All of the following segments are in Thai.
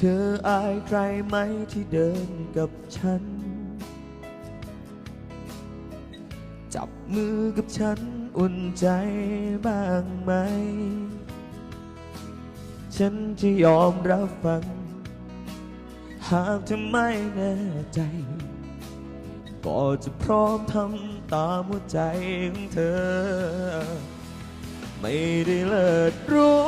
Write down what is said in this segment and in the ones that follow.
เธออายใครไหมที่เดินกับฉัน จับมือกับฉันอุ่นใจบ้างไหม ฉันจะยอมรับฟัง หากเธอไม่แน่ใจ ก็จะพร้อมทำตามหัวใจของเธอ ไม่ได้เลิศรู้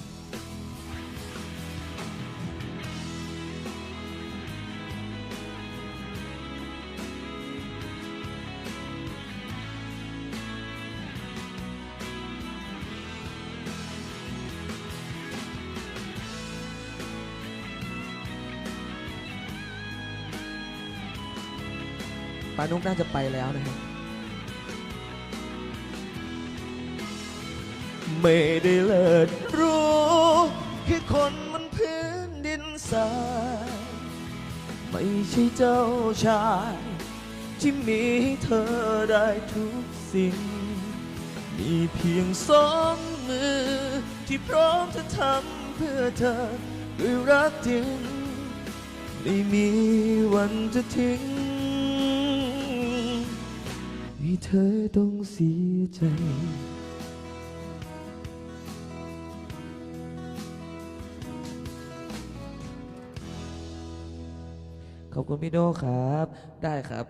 ปานุกน่าจะไปแล้วนะครับไม่ได้เลิศรู้แค่คนบนพื้นดินทรายไม่ใช่เจ้าชาย ที่มีเธอได้ทุกสิ่ง มีเพียงสองมือ ที่พร้อมจะทำเพื่อเธอด้วยรักจริง ไม่มีวันจะทิ้ง ให้เธอต้องเสียใจ ขอบคุณพี่โดครับ ได้ครับ